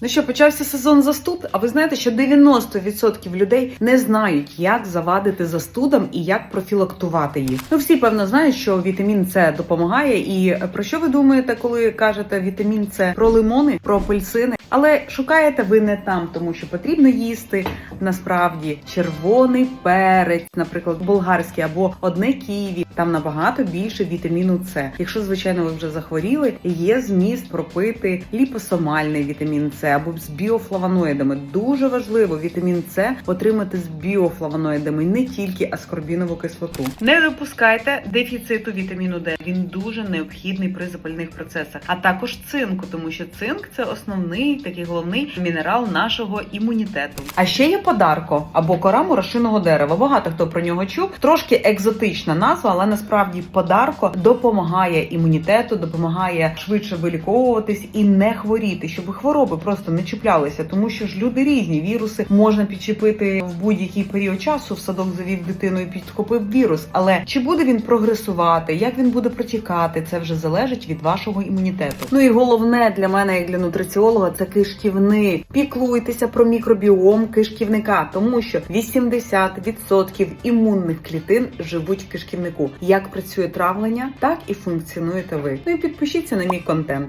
Ну що, почався сезон застуд? А ви знаєте, що 90% людей не знають, як завадити застудам і як профілактувати їх. Ну всі певно знають, що вітамін С допомагає. І про що ви думаєте, коли кажете вітамін С про лимони, про апельсини? Але шукаєте ви не там, тому що потрібно їсти насправді червоний перець, наприклад, болгарський або одне ківі. Там набагато більше вітаміну С. Якщо звичайно ви вже захворіли, є зміст пропити ліпосомальний вітамін С або з біофлавоноїдами. Дуже важливо вітамін С отримати з біофлавоноїдами, не тільки аскорбінову кислоту. Не допускайте дефіциту вітаміну Д. Він дуже необхідний при запальних процесах, а також цинку, тому що цинк це основний такий головний мінерал нашого імунітету. А ще є подарко або кора мурашиного дерева. Багато хто про нього чув. Трошки екзотична назва, але насправді подарко допомагає імунітету, допомагає швидше виліковуватись і не хворіти, щоб хвороби просто не чіплялися, тому що ж люди різні. Віруси можна підчепити в будь-який період часу. В садок завів дитину і підхопив вірус. Але чи буде він прогресувати, як він буде протікати, це вже залежить від вашого імунітету. Ну і головне для мене, як для нутриціолога, це кишківник. Піклуйтеся про мікробіом кишківника, тому що 80% імунних клітин живуть в кишківнику. Як працює травлення, так і функціонуєте ви. Ну і підпишіться на мій контент.